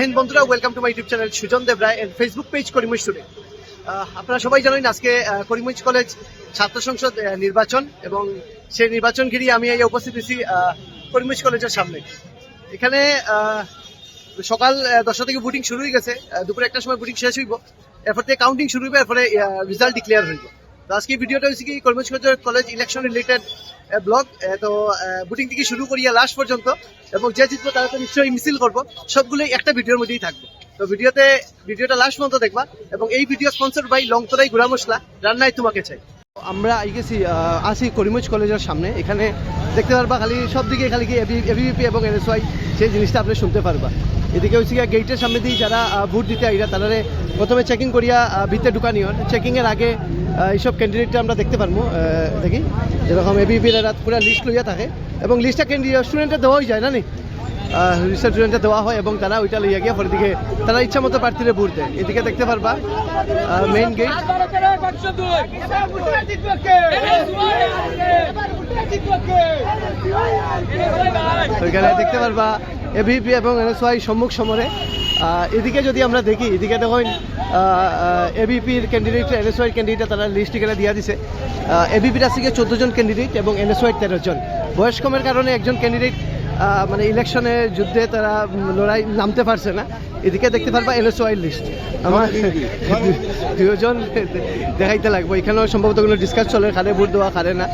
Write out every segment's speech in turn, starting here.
হিন্দ বন্ধুরা welcome to my YouTube channel Sujan Deb Roy Facebook page Karimganj student আপনারা সবাই জানেন আজকে করিমগঞ্জ কলেজ ছাত্র সংসদ নির্বাচন এবং সেই নির্বাচন ঘিরে আমি এই উপস্থিত হয়েছি করিমগঞ্জ কলেজের সামনে। এখানে সকাল দশটা থেকে বুটিং শুরু হয়ে গেছে দুপুরে একটা সময় বুটিং শেষ হইব, এরপর থেকে কাউন্টিং শুরু হইব, এরপরে রেজাল্ট ডিক্লেয়ার হইব। তো আজকে ভিডিওটা হচ্ছে কি Karimganj college election related vlog তো বুটিং থেকে শুরু করিয়া লাস্ট পর্যন্ত, এবং যে জিতবো তারা তো নিশ্চয়ই মিছিল করব, সবগুলোই একটা ভিডিওর মধ্যেই থাকবে। তো ভিডিওতে, ভিডিওটা লাস্ট পর্যন্ত দেখবা, এবং এই ভিডিও স্পন্সর বাই লং লংতরাই গুড়া মশলা, রান্নায় তোমাকে চাই। আমরা আই গেছি আসি করিমগঞ্জ কলেজের সামনে। এখানে দেখতে পারবা খালি সব দিকে খালি কি এবিপি এবং এনএসওয়াই সেই জিনিসটা আপনি শুনতে পারবা। এদিকে হচ্ছে গিয়ে গেটের সামনে দিয়ে যারা ভোট দিতে আইরা তারা প্রথমে চেকিং করিয়া ভিতরে ঢুকানি হন চেকিংয়ের আগে এইসব ক্যান্ডিডেটটা আমরা দেখতে পারব দেখি। যেরকম এবিপির পুরো লিস্ট লইয়া থাকে। এবং লিস্টটা ক্যান্ডিডেট স্টুডেন্টে দেওয়াই যায় না নি? স্টুডেন্টে দেওয়া হয় এবং তারা ওইটা লইয়া গিয়ে পরের তারা ইচ্ছা মতো প্রার্থীরা ভোট দেয়। এদিকে দেখতে পারবা মেইন গেট তো এখানে দেখতে পারবা এভিপি এবং এনএসওয়াই সম্মুখ সমরে। এদিকে যদি আমরা দেখি, এদিকে দেখুন এবিপির ক্যান্ডিডেট এনএসওয়াই ক্যান্ডিডেট তারা লিস্ট এখানে দিয়া দিছে। এবিপির আছে চোদ্দ জন ক্যান্ডিডেট এবং এনএসওয়াই তেরো জন। বয়স কমের কারণে একজন ক্যান্ডিডেট মানে ইলেকশনে যুদ্ধে তারা লড়াই নামতে পারছে না। এদিকে দেখতে পারবা এনএসওয়াই লিস্ট। আমার দুজন দেখাইতে লাগবে। এখানেও সম্ভবত কোনো ডিসকাস চলে খারে ভোট দেওয়া খারে না।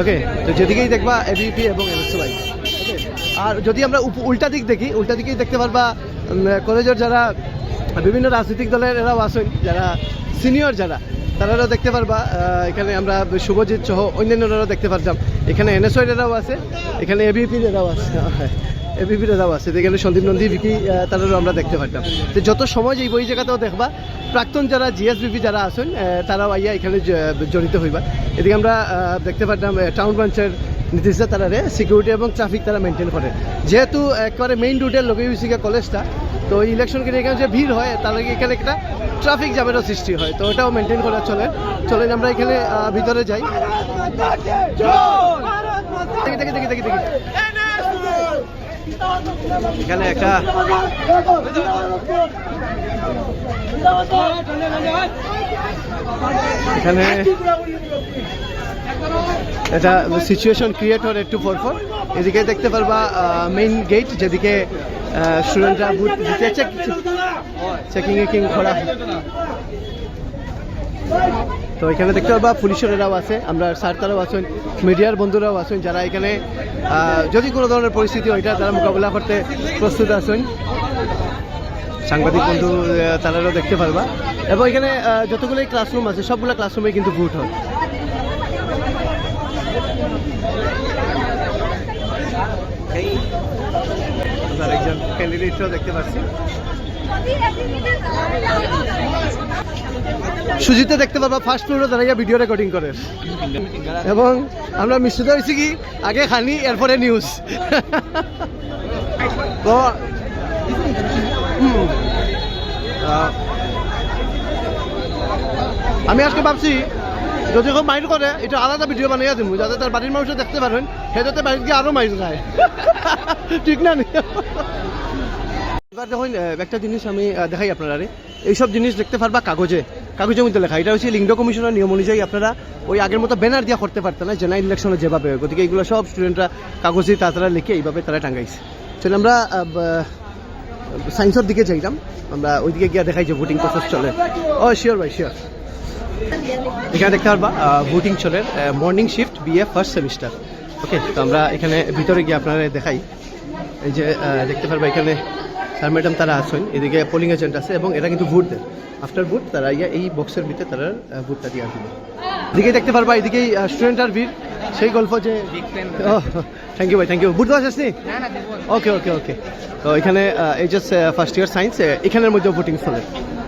ওকে তো যেদিকেই দেখবা এবিপি এবং এনএসওয়াই আর যদি আমরা উল্টা দিক দেখি, উল্টা দিকেই দেখতে পারবা কলেজের যারা বিভিন্ন রাজনৈতিক দলের এরাও আছেন, যারা সিনিয়র যারা তারাও দেখতে পারবা এখানে আমরা শুভজিৎ সহ অন্যান্যরাও দেখতে পারতাম। এখানে এনএসওয়াই এরাও আছে, এখানে এবিপির এরাও আছে এবিপির এরাও আছে এখানে সন্দীপ নন্দী, ভিকি তারাও আমরা দেখতে পারতাম। তো যত সময় এই বই জায়গাতেও দেখবা, প্রাক্তন যারা জিএসবিপি যারা আছেন তারাও আইয়া এখানে জড়িত হইবা। এদিকে আমরা দেখতে পারতাম টাউন ব্রাঞ্চের নির্দেশিত তারা সিকিউরিটি এবং ট্রাফিক তারা মেনটেন করে। যেহেতু একবারে মেইন রুটের লোকে কলেজটা তো ইলেকশন কিনে এখানে যে ভিড় হয়, তার আগে এখানে একটা ট্রাফিক জ্যামেরও সৃষ্টি হয়। তো ওটাও মেনটেন করা চলে। চলেন আমরা এখানে ভিতরে যাই। দেখি দেখি দেখি দেখি দেখি। এখানে একটা এখানে এটা সিচুয়েশন ক্রিয়েট হয় একটু পর পর। এদিকে দেখতে পারবা মেইন গেট যেদিকে স্টুডেন্টরা বুথ দিতে চেকিং একিং করা। তো এখানে দেখতে পারবা, পুলিশেরাও আছে, আমরা স্যার তারাও আছেন, মিডিয়ার বন্ধুরাও আছেন, যারা এখানে যদি কোনো ধরনের পরিস্থিতি এটা তারা মোকাবিলা করতে প্রস্তুত আছেন। সাংবাদিক বন্ধু তারাও দেখতে পারবা। এবং এখানে যতগুলোই ক্লাসরুম আছে, সবগুলো ক্লাসরুমে কিন্তু ভোট হয়। আপনার একজন ক্যান্ডিডেটও দেখতে পাচ্ছি। সুজিতে দেখতে পারবা ফার্স্ট ফ্লোরে দাঁড়াইয়া ভিডিও রেকর্ডিং করে। এবং আমরা মিশ্রিত হয়েছি কি? আগে খানি, এরপরে নিউজ তো আমি আজকে ভাবছি যদি কেউ মাইন্ড করে, এটা আলাদা ভিডিও বানাইয়া দিব যাতে তার বাড়ির মানুষ দেখতে পারেন, সে যাতে বাড়িতে গিয়ে আরও মাইন্ড খায়। ঠিক না? এবার দেখুন একটা জিনিস আমি দেখাই আপনারা এইসব জিনিস দেখতে পারবা কাগজে। কাগজের মধ্যে লেখা। এটা হচ্ছে লিঙ্গ কমিশনের নিয়ম অনুযায়ী আপনারা ওই আগের মতো ব্যানার দিয়ে করতে পারতেন না জেনারেল ইলেকশনে যেভাবে। গতিকে এগুলো সব স্টুডেন্টরা কাগজে তাড়াতাড়ি লিখে এইভাবে তারা টাঙ্গাইছে। চলে আমরা সায়েন্সের দিকে যাইতাম। আমরা ওইদিকে গিয়ে দেখাই যে ভোটিং প্রসেস চলে। ও শিওর ভাই শিওর এখানে দেখতে পারবা বোটিং চলে morning shift BA first semester okay তো আমরা এখানে ভিতরে গিয়ে আপনারা দেখাই। এই যে দেখতে পারবা এখানে স্যার ম্যাডাম তারা আছেন, এদিকে পোলিং এজেন্ট আছে এবং এরা কিন্তু ভোট দেয়। আফটার ভোট তারা ইয়া এই বক্সের ভিতরে তারা ভোটটা দিয়ে আসবে। এদিকে দেখতে পারবা, এদিকেই স্টুডেন্ট আর ভিড়। সেই গল্প যে থ্যাংক ইউ ভাই থ্যাংক ইউ দেওয়া শেষ নি? ওকে ওকে ওকে তো এখানে এইচএস ফার্স্ট ইয়ার সায়েন্স এখানের মধ্যে ভোটিং চলে।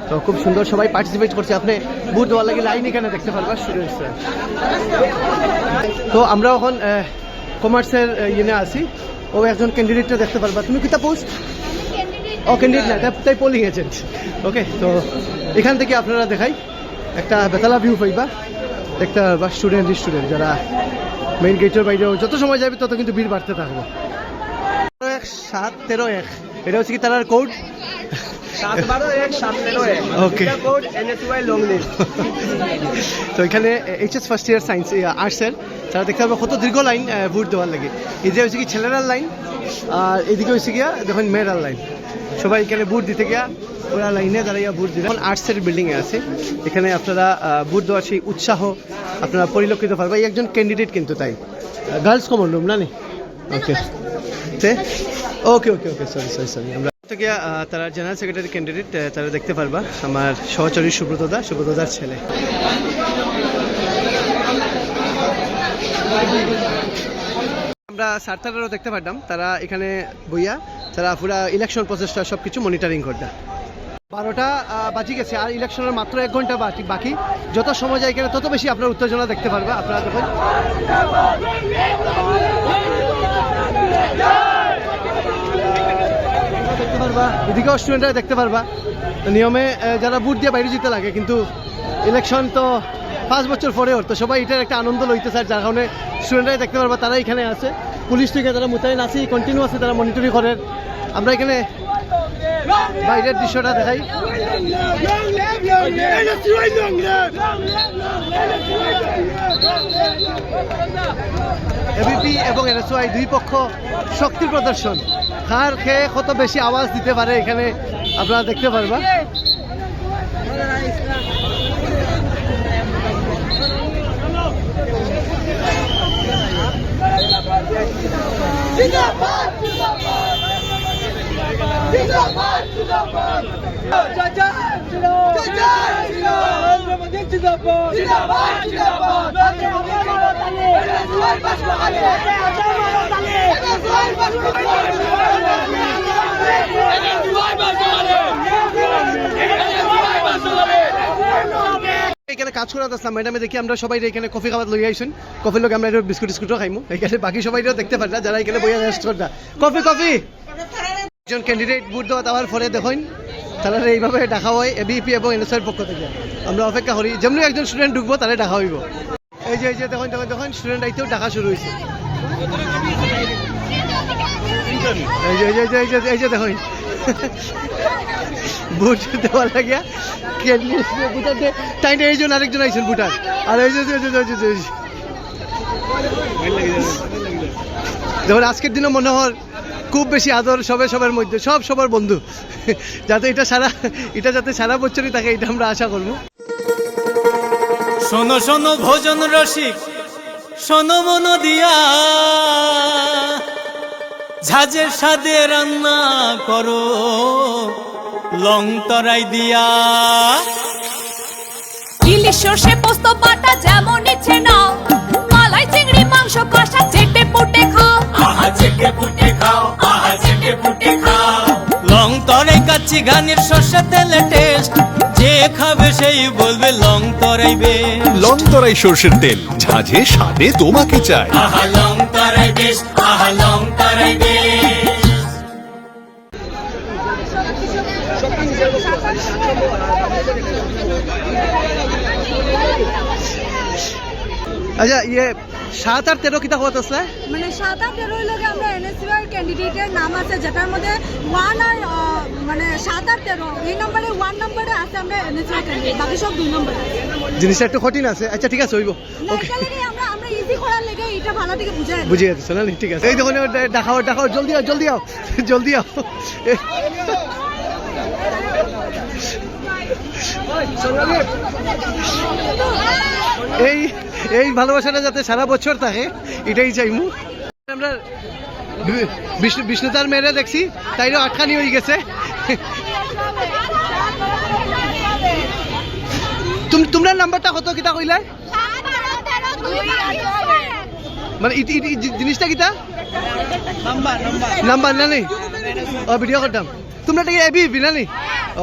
তো খুব সুন্দর সবাই পার্টিসিপেট করছে। আপনি বুথ দেওয়ার লাগে লাইন এখানে দেখতে পারবা স্টুডেন্টস তো তো আমরা এখন কমার্সের ইয়ে আছি। ও একজন ক্যান্ডিডেটটা দেখতে পারবা। তুমি কিতা পোস্ট ও ক্যান্ডিডেট না তাই- তাই পোলিং এজেন্ট ওকে তো এখান থেকে আপনারা দেখাই। একটা বেতালা ভিউ পাইবা। দেখতে পারবা স্টুডেন্ট স্টুডেন্ট যারা মেইন গেটের বাইরেও যত সময় যাবে তত কিন্তু ভিড় বাড়তে থাকব। তেরো এক। সাত তেরো এক। এটা হচ্ছে কি তার কোড তো এখানে এইচএস ফার্স্ট ইয়ার সায়েন্স আর্টসের তারা দেখতে পাবে কত দীর্ঘ লাইন ভোট দেওয়ার লাগে। এই যে হচ্ছে কি ছেলেরার লাইন আর এদিকে হচ্ছে গিয়া দেখুন মেয়েরার লাইন সবাই এখানে ভোট দিতে গিয়া ওরা লাইনে দাঁড়াইয়া ভোট দিবে। এখন আর্টসের বিল্ডিংয়ে আছে। এখানে আপনারা ভোট দেওয়ার সেই উৎসাহ আপনারা পরিলক্ষিত পারবেন একজন ক্যান্ডিডেট কিন্তু তাই। গার্লস কমন রুম না okay okay okay okay sorry sorry sorry আমরা থেকে তারা জেনারেল সেক্রেটারি ক্যান্ডিডেট তারা দেখতে পারবা। আমার সহচরী সুব্রতদা, সুব্রতদার ছেলে। আমরা সার্থারও দেখতে পারতাম তারা এখানে বইয়া, তারা পুরা ইলেকশন প্রসেসটা সব কিছু মনিটরিং করতে বারোটা বাজি গেছে। আর ইলেকশনের মাত্র এক ঘণ্টা বাকি বাকি। যত সময় যায় এখানে, তত বেশি আপনার উত্তেজনা দেখতে পারবে। আপনারা দেখুন। দেখতে পারবা। এদিকেও স্টুডেন্টরা দেখতে পারবা। নিয়মে যারা বুট দিয়ে বাইরে যেতে লাগে, কিন্তু ইলেকশন তো পাঁচ বছর পরে তো সবাই এটার একটা আনন্দ লইতে চায়, যার কারণে স্টুডেন্টরাই দেখতে পারবা তারা এখানে আছে। পুলিশ থেকে যারা মোতায়েন আছে কন্টিনিউ আছে, তারা মনিটরিং করে। আমরা এখানে বাইরের দৃশ্যটা দেখাই। এবিপি এবং এনএসওয়াই দুই পক্ষ শক্তির প্রদর্শন। কার খেয়ে কত বেশি আওয়াজ দিতে পারে এখানে আপনারা দেখতে পারবা এখানে কাজ করা আসলাম ম্যাডামে দেখি আমরা সবাই এখানে কফি খাবার লই আইসুন। কফির লোক আমরা বিস্কুট বিস্কুটও খাইমু। এখানে বাকি সবাই দেখতে পারলা যারা এখানে বইয়া কফি কফি। একজন ক্যান্ডিডেট বুট দেওয়া দেওয়ার পরে দেখুন তারা এইভাবে ডাকা হয় এবিপি এবং এনএসআর পক্ষ থেকে আমরা অপেক্ষা করি যেমনি একজন স্টুডেন্ট ঢুকবো তারা ডাকা হইব এই যে এই যে দেখুন দেখুন দেখুন স্টুডেন্ট আইতেও ডাকা শুরু হয়েছে এই যে এই যে এই যে এই যে দেখুন বুট দেওয়ার লাগিয়া টাইনে এইজন আরেকজন আইছেন বুটার আর এই যে। দেখুন আজকের দিনে মনে হয় খুব বেশি আদর সবে সবার মধ্যে সব সবার বন্ধু। যাতে এটা সারা এটা যাতে সারা বছরই থাকে এটা আমরা আশা করব। শোনো শোনো ভোজন রসিক শোনো মন দিয়া। ঝাঁঝের সাদে রান্না করো লং তরাই দিয়া। ইলিশ সর্ষে পোস্ত বাটা যেমন ইচ্ছে নাও। মালাই চিংড়ি মাংস কষা চেটে পুটে লং তরাই কাচ্চি গানের সর্ষে তেলে টেস্ট যে খাবে সেই বলবে লং তরাইবে লং তরাই সর্ষের তেল ঝাঁঝে স্বাদে তোমাকে চাই। আহা লং তরাই বেশ আহা লং তরাই বেশ আচ্ছা ইয়ে সাত আর তেরো কিতা হওয়া আসলে মানে সাত আট তেরোই লগে আমরা এনএসসিআর ক্যান্ডিডেটের নাম আছে যেটার মধ্যে ওয়ান আর মানে সাত আর তেরো এই নম্বরে ওয়ান নম্বরে আছে আমরা এনএসসিআর ক্যান্ডিডেট বাকি সব দুই নম্বরে আছে। জিনিসটা একটু কঠিন আছে। আচ্ছা ঠিক আছে হইব। ওকে আমরা আমরা ইজি করার লেগে এটা ভালো থেকে বুঝাই দিই। বুঝে গেছে না? ঠিক আছে। এই দেখুন দেখাও দেখাও জলদি আও জলদি আও জলদি আও। এই এই ভালোবাসাটা যাতে সারা বছর থাকে এটাই চাইমু। আমরা বিষ্ণু বিষ্ণুতার মেয়েরা দেখছি তাইরও আটখানি হয়ে গেছে। তুম- তোমরা নাম্বারটা কত কিতা কইলা মানে জিনিসটা কিতা? নাম্বার না নেই? ভিডিও করতাম তোমরা এটা এবি এবি না নি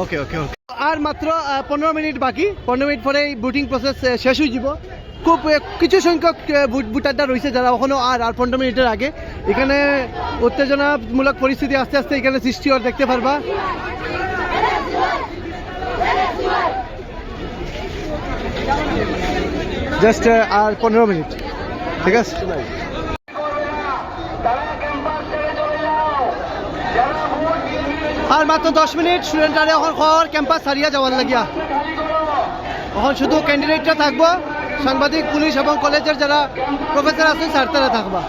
ওকে ওকে ওকে আর মাত্র পনেরো মিনিট বাকি। পনেরো মিনিট পরে বুটিং প্রসেস শেষ হয়ে যাব। খুব কিছু সংখ্যক বুটারটা রয়েছে যারা ওখানেও আর আর পনেরো মিনিটের আগে। এখানে উত্তেজনামূলক পরিস্থিতি আস্তে আস্তে এখানে সৃষ্টি হওয়ার দেখতে পারবা। জাস্ট আর পনেরো মিনিট। ঠিক আছে? আর মাত্র দশ মিনিট, স্টুডেন্টরা এখন খবর ক্যাম্পাস ছাড়িয়া যাওয়ার লাগিয়া। এখন শুধু ক্যান্ডিডেটরা থাকব, সাংবাদিক, পুলিশ এবং কলেজের যারা প্রফেসর আছেন স্যার তারা থাকবা।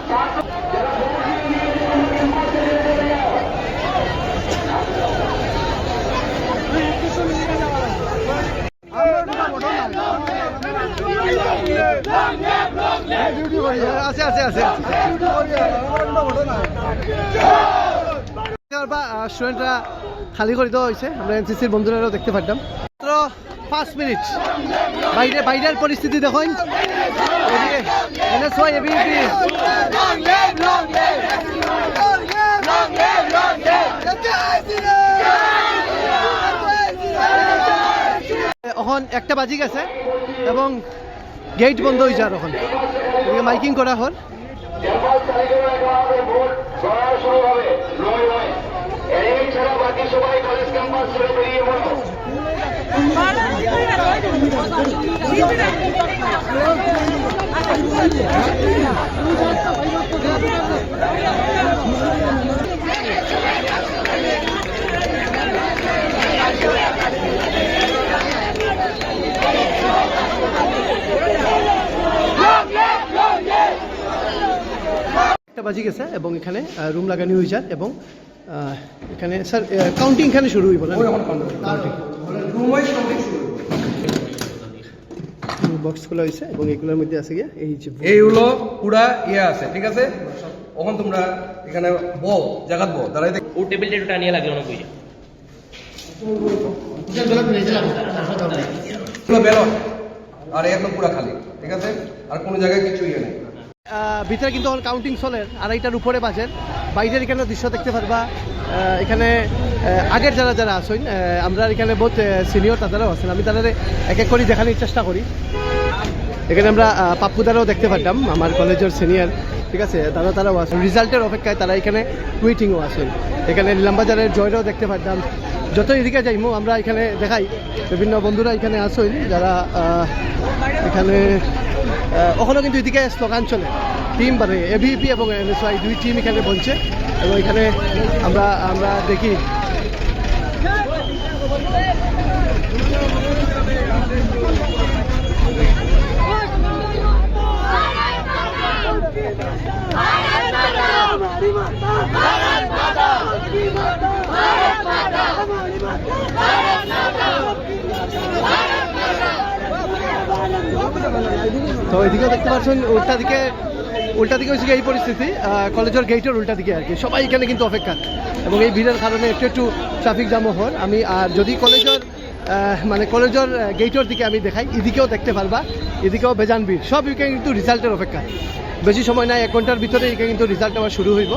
স্টুডেন্টরা খালি করে দেওয়া হয়েছে। আমরা এনসিসির বন্ধুরাও দেখতে পারতাম। মাত্র পাঁচ মিনিট। বাইরে বাইরের পরিস্থিতি দেখুন। এদিকে NSY, ABP এখন একটা বাজি গেছে এবং গেট বন্ধ হয়ে যায় এখন। মাইকিং করা হল। একটা বাজি গেছে এবং এখানে রুম লাগানো হয়ে যায় এবং এখানে স্যার কাউন্টিং এখানে শুরু হইব না? বক্স খোলা হয়েছে এবং এগুলোর মধ্যে আছে গিয়া এই যে এই হলো পুরা ইয়ে আছে ঠিক আছে? ওখান তোমরা এখানে বল জায়গাত বল দাঁড়াই দেখ ও টেবিলটা একটু টানিয়ে লাগে অনেক বুঝে আর একদম পুরা খালি ঠিক আছে? আর কোনো জায়গায় কিছু ইয়ে নেই। ভিতরে কিন্তু কাউন্টিং চলে আড়াইটার উপরে বাজেন বাইরের এখানে দৃশ্য দেখতে পারবা। এখানে আগের যারা যারা আছেন আমরা এখানে বহুত সিনিয়র তাদেরও আছেন। আমি তাদের এক এক করে দেখানোর চেষ্টা করি। এখানে আমরা পাপ্পুদারাও দেখতে পারতাম, আমার কলেজের সিনিয়র ঠিক আছে? তারা তারাও আছেন। রেজাল্টের অপেক্ষায় তারা এখানে টুইটিংও আছেন। এখানে নীলামবাজারের জয়রাও দেখতে পারতাম। যত এদিকে যাইমো, আমরা এখানে দেখাই। বিভিন্ন বন্ধুরা এখানে আসেন যারা এখানে ওখানেও কিন্তু এদিকে স্লোগান চলে। টিম মানে এভিপি এবং এনএসআই দুই টিম এখানে বলছে। এবং এখানে আমরা আমরা দেখি। তো এদিকেও দেখতে পাচ্ছেন উল্টা দিকে উল্টা দিকে হচ্ছে এই পরিস্থিতি কলেজের গেটের উল্টা দিকে আর কি। সবাই এখানে কিন্তু অপেক্ষা। এবং এই ভিড়ের কারণে একটু একটু ট্রাফিক জ্যামও হয়। আমি, আর যদি কলেজের মানে কলেজের গেটের দিকে আমি দেখাই, এদিকেও দেখতে পারবা, এদিকেও বেজান ভিড়। সব এখানে কিন্তু রেজাল্টের অপেক্ষা। বেশি সময় নাই, এক ঘণ্টার ভিতরে এখানে কিন্তু রেজাল্ট আবার শুরু হইব।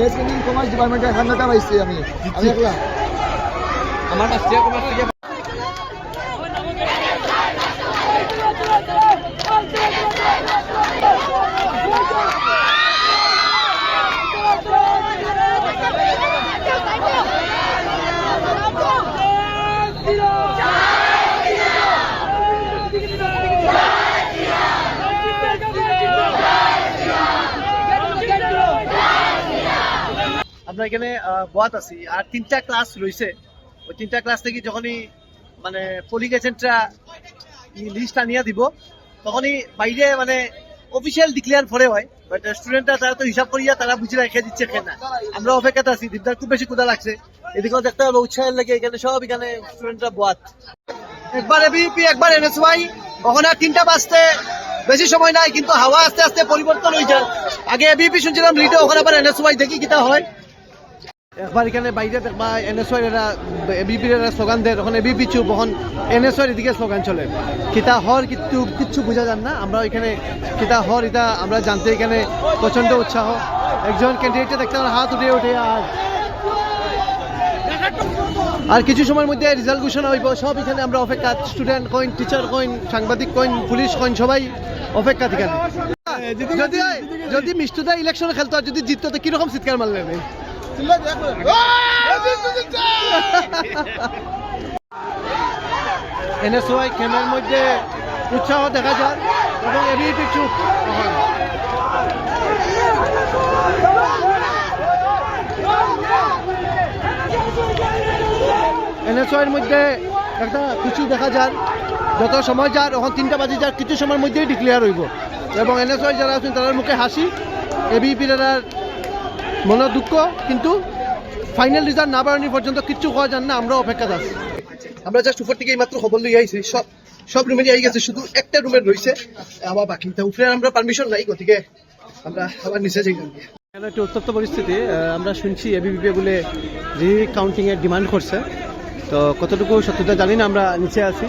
জিএস কিন্তু কমার্স ডিপার্টমেন্টে এখান থেকে পাইছি আমি। আমি একলা। আমার কমার্স থেকে আমরা এখানে বাত আছি। আর তিনটা ক্লাস রয়েছে। ওই তিনটা ক্লাস থেকে যখনই মানে দিব, তখনই বাইরে মানে অফিসিয়াল ডিক্লেয়ার হয়। বাট স্টুডেন্টরা তারা তো হিসাব করিয়া তারা বুঝে রেখে দিচ্ছে কেনা আমরা অপেক্ষাতে আছি। খুব বেশি ক্ষুদা লাগছে। দেখতে হবে লাগে এখানে সব এখানে স্টুডেন্টরা একবার এবিপি একবার এনএসওয়াই ওখানে তিনটা বাজতে বেশি সময় নাই, কিন্তু হাওয়া আস্তে আস্তে পরিবর্তন হয়ে যায়। আগে এবিপি শুনছিলাম লিডে ওখানে আবার এনএসওয়াই দেখি কিটা হয়। একবার এখানে বাইরে দেখবা এরা এবিপির এরা স্লোগান দেয় ওখানে এবিপি চুপ এনএসওয়াই এদিকে স্লোগান চলে। কিতা হর কিচ্ছু বোঝা যান না আমরা এখানে কিতা হর এটা আমরা জানতে এখানে প্রচণ্ড উৎসাহ। একজন ক্যান্ডিডেটে দেখতে আমার হাত উঠে ওঠে আর আর কিছু সময়ের মধ্যে রেজাল্ট ঘোষণা হইব সব এখানে আমরা অপেক্ষা স্টুডেন্ট কইন টিচার কইন সাংবাদিক কইন পুলিশ কইন সবাই অপেক্ষা এখানে। যদি যদি মিষ্টুদা ইলেকশনে খেলতো আর যদি জিততো তো কীরকম চিৎকার মারলেন এনএসওয়াই ক্যামের মধ্যে উৎসাহ দেখা যায় এবং এবিপি চুপ। এনএসওয়াইয়ের মধ্যে একটা কিছু দেখা যায় যত সময় যার এখন তিনটা বাজে যার কিছু সময়ের মধ্যেই ডিক্লেয়ার হইব এবং এনএসওয়াই যারা আছেন তাদের মুখে হাসি এবিপির মনে দুঃখ কিন্তু ফাইনাল রেজাল্ট না বাড়ানি পর্যন্ত কিচ্ছু হওয়া যান না আমরা অপেক্ষা আছি আমরা জাস্ট উপর থেকে মাত্র খবর লই আইছি সব সব রুমে আই গেছে শুধু একটা রুমে রয়েছে। আবার বাকি তা উপরে আমরা পারমিশন নাই গতিকে আমরা আবার নিচে যাই। এখানে একটা উত্তপ্ত পরিস্থিতি আমরা শুনছি এবিপিপি বলে রি কাউন্টিংয়ের ডিমান্ড করছে। তো কতটুকু সত্যতা জানি না আমরা নিচে আছি।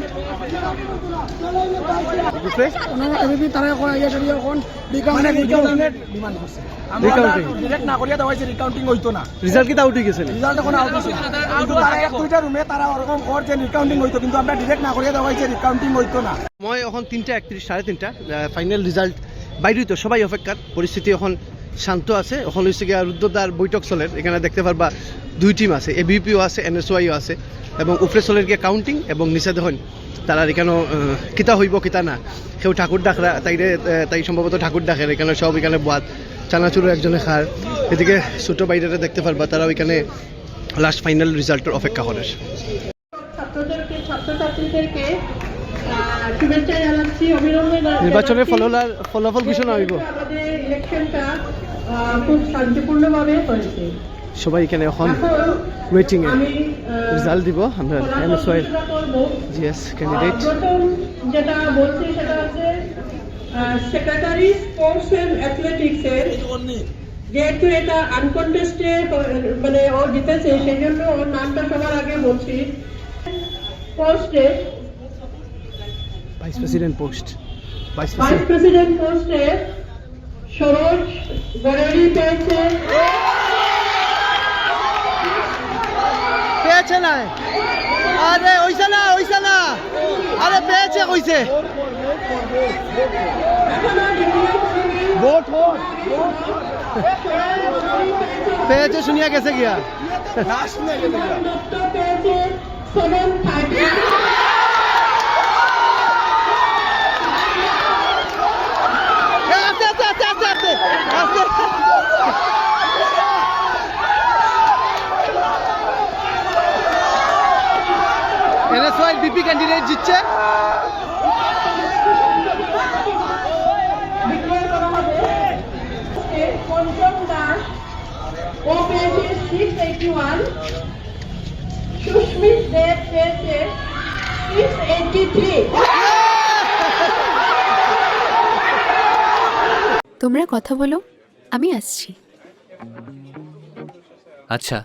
রিজাল্ট কি আউট গেছে নি? এখন আউট হয়েছে কিন্তু তারা এক দুইটা রুমে তারা ওরকম করছে রিকাউন্টিং হইতো কিন্তু আমরা ডিরেক্ট না করিয়া দেওয়া হয়েছে রিকাউন্টিং হইতো না। মই এখন তিনটা একত্রিশ সাড়ে তিনটা ফাইনাল রেজাল্ট বাইরেই তো সবাই অপেক্ষাত পরিস্থিতি এখন শান্ত আছে। এখন হচ্ছে গিয়া রুদ্রদার বৈঠক চলের এখানে দেখতে পারবা দুই টিম আছে। এবিপিও আছে এন এনএসওয়াইও আছে। এবং উপরে চলের গিয়ে কাউন্টিং এবং নিচে দেখুন, তারা এখানে কিতা হইব, কিতা না। সেও ঠাকুর ডাকরা তাইরে তাই সম্ভবত ঠাকুর ডাকের। এখানে সব এখানে বাদ। চানাচুরো একজনে খার। এদিকে ছোটো বাইরে দেখতে পারবা তারা ওইখানে লাস্ট ফাইনাল রেজাল্টের অপেক্ষা করে। ছাত্রদেরকে, ছাত্রছাত্রীদেরকে শুভেচ্ছা জানাচ্ছি অবিলম্বে নির্বাচনের ফলাফল ফলাফল ঘোষণা হইব। আমাদের ইলেকশনটা খুব শান্তিপূর্ণভাবে হয়েছে। সবাই এখানে এখন ওয়েটিং এ রেজাল্ট দিব আমরা এনএসওয়াই ঘোষণা করব। জিএস ক্যান্ডিডেট যেটা বলছি সেটা হচ্ছে সেক্রেটারি স্পোর্টস এন্ড অ্যাথলেটিক্স এর যেহেতু এটা আনকন্টেস্টেড মানে ও জিতেছে সেই জন্য ওর নামটা সবার আগে বলছি। পোস্টে vice president post vice president পোস্টে সরোজ গড়ারি পেয়েছে। পেয়েছে না আরে ওইসা না ওইসা না। আরে পেয়েছে কইছে ভোট ভোট। পেয়েছে শুনিয়া গেছে গিয়া। পেয়েছে সেভেন থার্টি এ, আস্তে আস্তে আস্তে আস্তে আস্তে আস্তে এনএসওয়াই ক্যান্ডিডেট জিতছে। ডিক্লেয়ার করা হবে পঞ্চম দাস ও পেয়েছে সিক্স এইটি ওয়ান সুস্মিত দেব পেয়েছে সিক্স এইটি থ্রি তোমরা কথা বলো আমি আসছি। আচ্ছা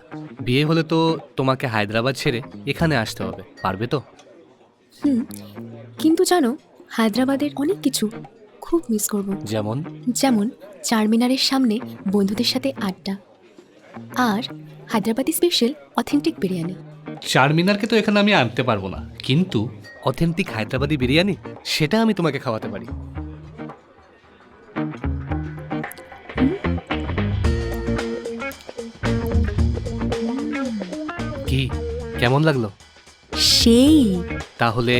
বিয়ে হলে তো তোমাকে হায়দ্রাবাদ ছেড়ে এখানে আসতে হবে পারবে তো? হুম কিন্তু জানো হায়দ্রাবাদের অনেক কিছু খুব মিস করব। যেমন? যেমন চারমিনারের সামনে বন্ধুদের সাথে আড্ডা। আর হায়দ্রাবাদি স্পেশাল অথেন্টিক বিরিয়ানি। চারমিনারকে তো এখানে আমি আনতে পারব না। কিন্তু অথেন্টিক হায়দ্রাবাদি বিরিয়ানি সেটা আমি তোমাকে খাওয়াতে পারি। কি? কেমন লাগল? সেই। তাহলে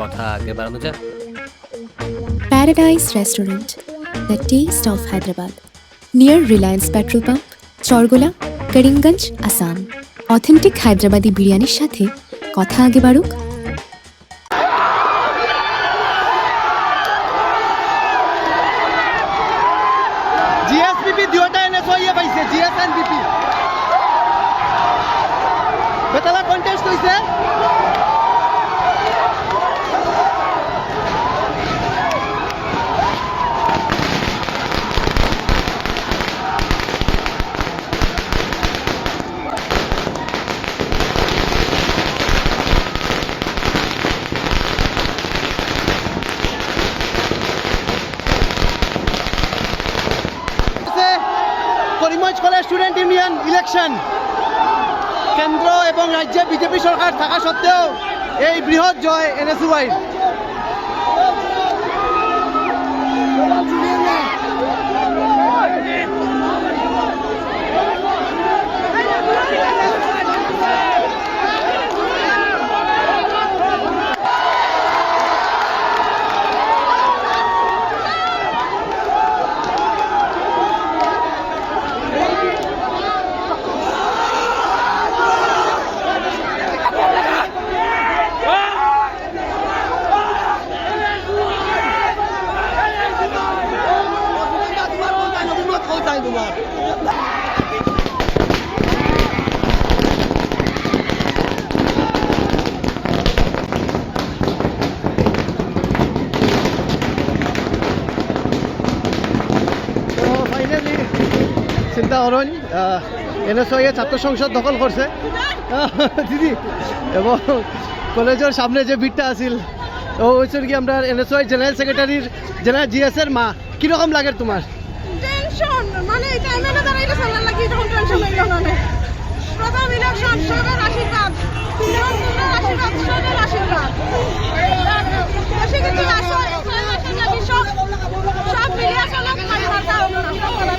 কথা আগে বাড়ানো যাক। Paradise restaurant the taste of Hyderabad near Reliance petrol pump Chargola Karimganj Assam authentic Hyderabadi বিরিয়ানির সাথে কথা আগে বাড়ুক। জিএসপিপি দুয়োটা এনএসওয়াই পাইছে জিএস এন্ড কন্টেস্ট হইছে Karimganj college student union election কেন্দ্র এবং রাজ্যে বিজেপি সরকার থাকা সত্ত্বেও এই বৃহৎ জয় এনএসইউআই এনএসআই ছাত্র সংসদ দখল করছে। দিদি এবং কলেজের সামনে যে ভিড়টা আছিল ও হচ্ছে কি আমরা এনএসআই জেনারেল সেক্রেটারির জেনারেল জিএস এর মা। কীরকম লাগে তোমার? মানে প্রথম ইলেকশন সবার আশীর্বাদ। আশীর্বাদ সবার আশীর্বাদ।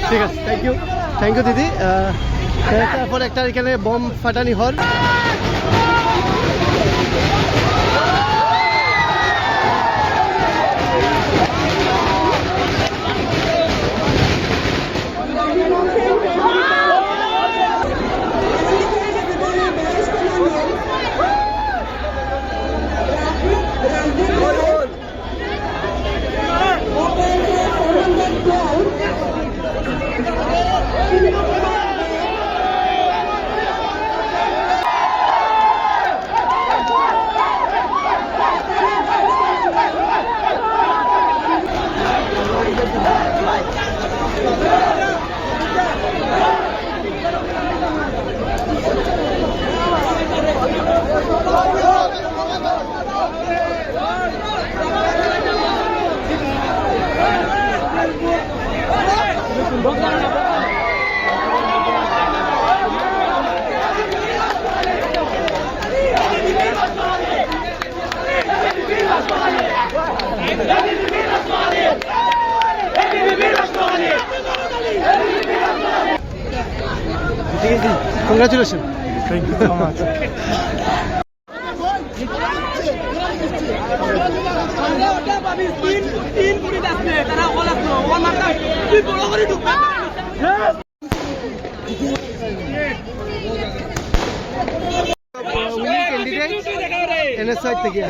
ঠিক আছে থ্যাংক ইউ থ্যাংক ইউ দিদি। তারপর একটা এখানে বোম ফাটানি হল। Congratulation thank you so much NSUI থেকে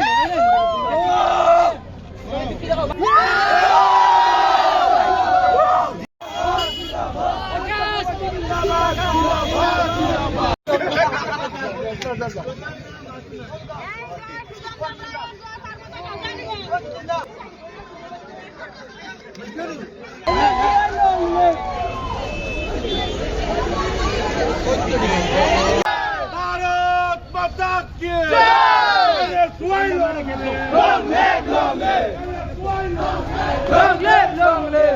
ভারত মাতা কে লঙ্গে লঙ্গে লঙ্গে লঙ্গে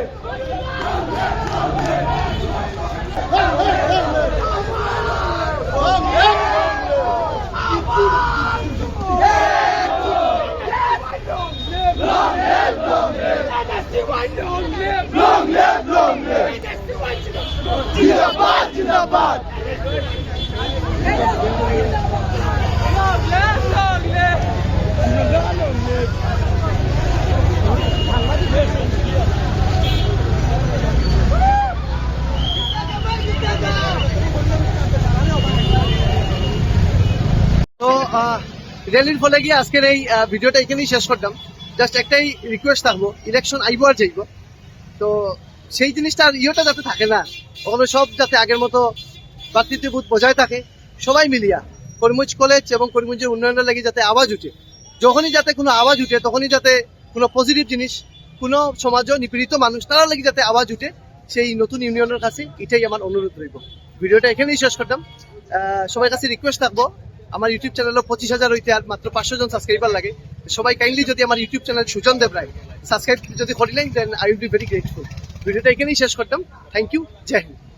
তো আহ, র্যালির ফলে গিয়ে আজকের এই ভিডিওটা এখানেই শেষ করতাম জাস্ট একটাই রিকোয়েস্ট থাকব ইলেকশন আইব আর যাইব। তো সেই জিনিসটা আর ইয়েটা যাতে থাকে না, ওখানে সব যাতে আগের মতো ভাতৃত্ববোধ বজায় থাকে, সবাই মিলিয়া করিমগঞ্জ কলেজ এবং করিমগঞ্জের উন্নয়নের লাগি যাতে আওয়াজ উঠে। যখনই যাতে কোনো আওয়াজ উঠে, তখনই যাতে কোনো পজিটিভ জিনিস, কোনো সমাজ নিপীড়িত মানুষ, তারা লাগি যাতে আওয়াজ উঠে, সেই নতুন ইউনিয়নের কাছে এটাই আমার অনুরোধ রইব। ভিডিওটা এখানেই শেষ করতাম সবার কাছে রিকোয়েস্ট থাকব আমার ইউটিউব চ্যানেলও পঁচিশ হাজার হইতে আর মাত্র পাঁচশো জন সাবস্ক্রাইবার লাগে। সবাই কাইন্ডলি যদি আমার YouTube channel Sujan Deb Roy subscribe যদি করিলেন দেন I will be very grateful ভিডিওটা এখানেই শেষ করতাম। Thank you Jai Hind.